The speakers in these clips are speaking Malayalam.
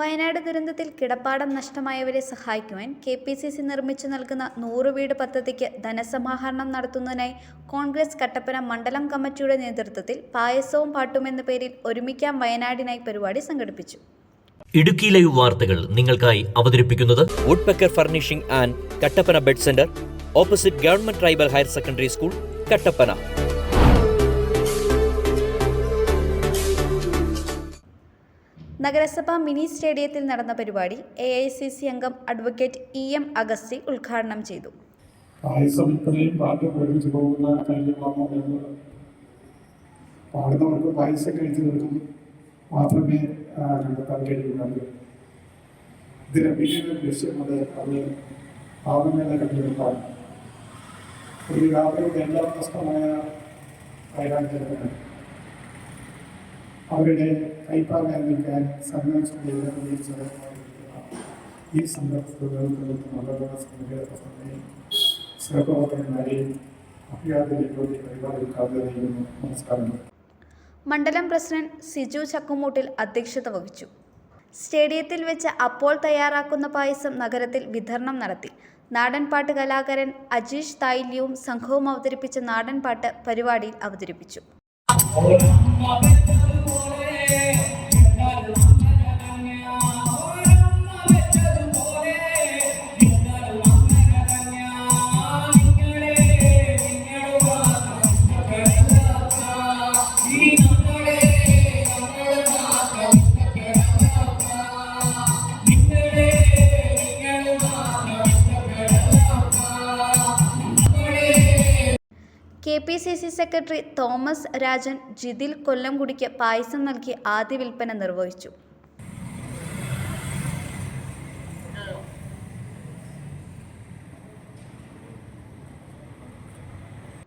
വയനാട് ദുരന്തത്തിൽ കിടപ്പാടം നഷ്ടമായവരെ സഹായിക്കുവാൻ കെ പി സി സി നിർമ്മിച്ചു നൽകുന്ന നൂറ് വീട് പദ്ധതിക്ക് ധനസമാഹരണം നടത്തുന്നതിനായി കോൺഗ്രസ് കട്ടപ്പന മണ്ഡലം കമ്മിറ്റിയുടെ നേതൃത്വത്തിൽ പായസവും പാട്ടും എന്ന പേരിൽ ഒരുമിക്കാം വയനാടിനായി പരിപാടി സംഘടിപ്പിച്ചു. ഇടുക്കി ലൈവ് വാർത്തകൾ നിങ്ങൾക്കായി അവതരിപ്പിക്കുന്നത് Woodpecker furnishing and Kattappana bed centre opposite government tribal higher secondary school Kattappana നഗരസഭ മിനി സ്റ്റേഡിയത്തിൽ നടന്ന പരിപാടി എ ഐ സി സി അംഗം അഡ്വക്കേറ്റ് ഇ എം അഗസ്റ്റി ഉദ്ഘാടനം ചെയ്തു. പാടുന്നവർക്ക് പായസം കഴിച്ചു മാത്രമേ കണ്ടെത്താൻ കഴിയുന്നുള്ളൂ. ഇതിന് പിന്നിലെ ഒരു രാത്രിയുടെ എല്ലാം നഷ്ടമായ വയനാട്ടിലാണ് അവരുടെ കൈപ്പാങ്ങാൻ നിൽക്കാൻ ഉപയോഗിച്ചത് ഈ സംഘടനയും സഹപ്രവർത്തകന്മാരെയും നമസ്കാരം. മണ്ഡലം പ്രസിഡന്റ് സിജു ചക്കുമൂട്ടിൽ അധ്യക്ഷത വഹിച്ചു. സ്റ്റേഡിയത്തിൽ വെച്ച് അപ്പോൾ തയ്യാറാക്കുന്ന പായസം നഗരത്തിൽ വിതരണം നടത്തി. നാടൻപാട്ട് കലാകാരൻ അജീഷ് തായില്യവും സംഘവും അവതരിപ്പിച്ച നാടൻപാട്ട് പരിപാടിയിൽ അവതരിപ്പിച്ചു. K P C C secretary Thomas Rajan Jithil കൊല്ലംകുടിക്ക് പായസം നൽകി ആദ്യ വിൽപ്പന നിർവഹിച്ചു.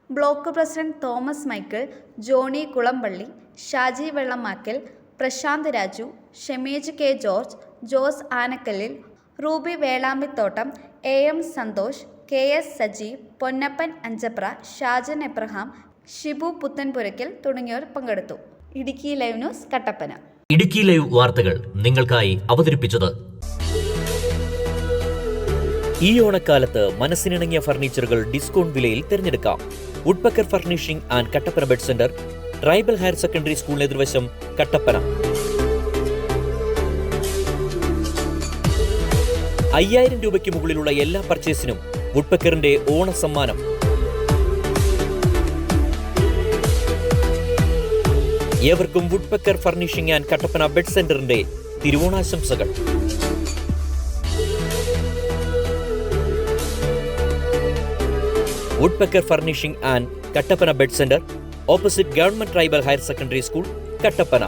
Block president Thomas Michael Johny Kulampally Shaji Vellamakkal Prasanth Raju Shemej K George Jose Anakkallil Ruby Velampithottam A M Santhosh K S Sajeev Ponnappan Anchapra Shajan Abraham Shibu Puthenpurackal തുടങ്ങിയവർ പങ്കെടുത്തു. Idukki live news Kattappana. Idukki live വാർത്തകൾ നിങ്ങൾക്കായി അവതരിപ്പിച്ചത് ഈ ഓണക്കാലത്ത് മനസ്സിനിണങ്ങിയ ഫർണിച്ചറുകൾ ഡിസ്കൗണ്ട് വിലയിൽ തിരഞ്ഞെടുക്കാം. Woodpecker furnishing and Kattappana bed centre tribal higher secondary school എതിർവശം Kattappana. അയ്യായിരം രൂപയ്ക്ക് മുകളിലുള്ള എല്ലാ പർച്ചേസിനും വുഡ്പെക്കറിന്റെ ഓണ സമ്മാനം. ഏവർക്കും Woodpecker furnishing and Kattappana bed സെന്ററിന്റെ തിരുവോണാശംസകൾ. Woodpecker furnishing and Kattappana bed centre opposite government tribal higher secondary school Kattappana.